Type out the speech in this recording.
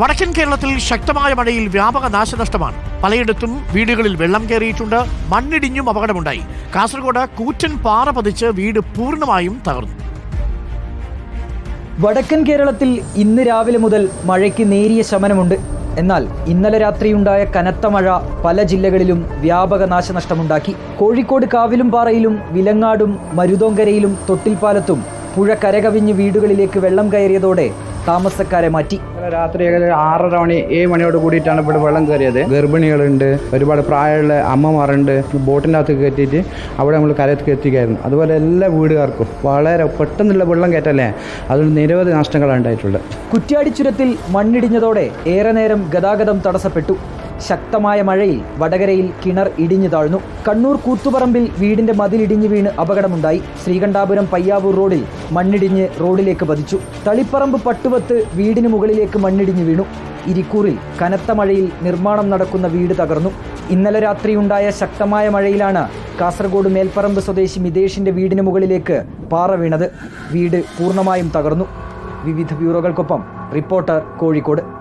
വടക്കൻ കേരളത്തിൽ ശക്തമായ മഴയിൽ വ്യാപക നാശനഷ്ടമാണ്. പലയിടത്തും വീടുകളിൽ വെള്ളം കയറിയിട്ടുണ്ട്. മണ്ണിടിഞ്ഞും അപകടമുണ്ടായി. കാസർഗോഡ് കൂറ്റൻ പാറ പതിച്ച് വീട് പൂർണമായും തകർന്നു. വടക്കൻ കേരളത്തിൽ ഇന്ന് രാവിലെ മുതൽ മഴയ്ക്ക് നേരിയ ശമനമുണ്ട്. എന്നാൽ ഇന്നലെ രാത്രിയുണ്ടായ കനത്ത മഴ പല ജില്ലകളിലും വ്യാപക നാശനഷ്ടമുണ്ടാക്കി. കോഴിക്കോട് കാവിലും പാറയിലും വിലങ്ങാടും മരുതോങ്കരയിലും തൊട്ടിൽപ്പാലത്തും പുഴ കരകവിഞ്ഞ് വീടുകളിലേക്ക് വെള്ളം കയറിയതോടെ താമസക്കാരെ മാറ്റി. ഇന്നലെ രാത്രി ഏകദേശം ആറര മണി ഏഴ് മണിയോട് കൂടിയിട്ടാണ് ഇവിടെ വെള്ളം കയറിയത്. ഗർഭിണികളുണ്ട് ഒരുപാട് പ്രായമുള്ള അമ്മമാരുണ്ട് ബോട്ടിന്റെ അകത്ത് കയറ്റിയിട്ട് അവിടെ നമ്മൾ കരയത്തേക്ക് എത്തിക്കായിരുന്നു അതുപോലെ എല്ലാ വീടുകാർക്കും വളരെ പെട്ടെന്നുള്ള വെള്ളം കയറ്റല്ലേ? അതിൽ നിരവധി നഷ്ടങ്ങളാണ് ഉണ്ടായിട്ടുള്ളത്. കുറ്റ്യാടിച്ചുരത്തിൽ മണ്ണിടിഞ്ഞതോടെ ഏറെ നേരം ഗതാഗതം തടസ്സപ്പെട്ടു. ശക്തമായ മഴയിൽ വടകരയിൽ കിണർ ഇടിഞ്ഞു താഴ്ന്നു. കണ്ണൂർ കൂത്തുപറമ്പിൽ വീടിന്റെ മതിലിടിഞ്ഞു വീണ് അപകടമുണ്ടായി. ശ്രീകണ്ഠാപുരം പയ്യാവൂർ റോഡിൽ മണ്ണിടിഞ്ഞ് റോഡിലേക്ക് പതിച്ചു. തളിപ്പറമ്പ് പട്ടുവത്ത് വീടിന് മുകളിലേക്ക് മണ്ണിടിഞ്ഞു വീണു. ഇരിക്കൂറിൽ കനത്ത മഴയിൽ നിർമ്മാണം നടക്കുന്ന വീട് തകർന്നു. ഇന്നലെ രാത്രിയുണ്ടായ ശക്തമായ മഴയിലാണ് കാസർഗോഡ് മേൽപ്പറമ്പ് സ്വദേശി മിതേഷിന്റെ വീടിന് മുകളിലേക്ക് പാറ വീണത്. വീട് പൂർണമായും തകർന്നു. വിവിധ ബ്യൂറോകൾക്കൊപ്പം റിപ്പോർട്ടർ കോഴിക്കോട്.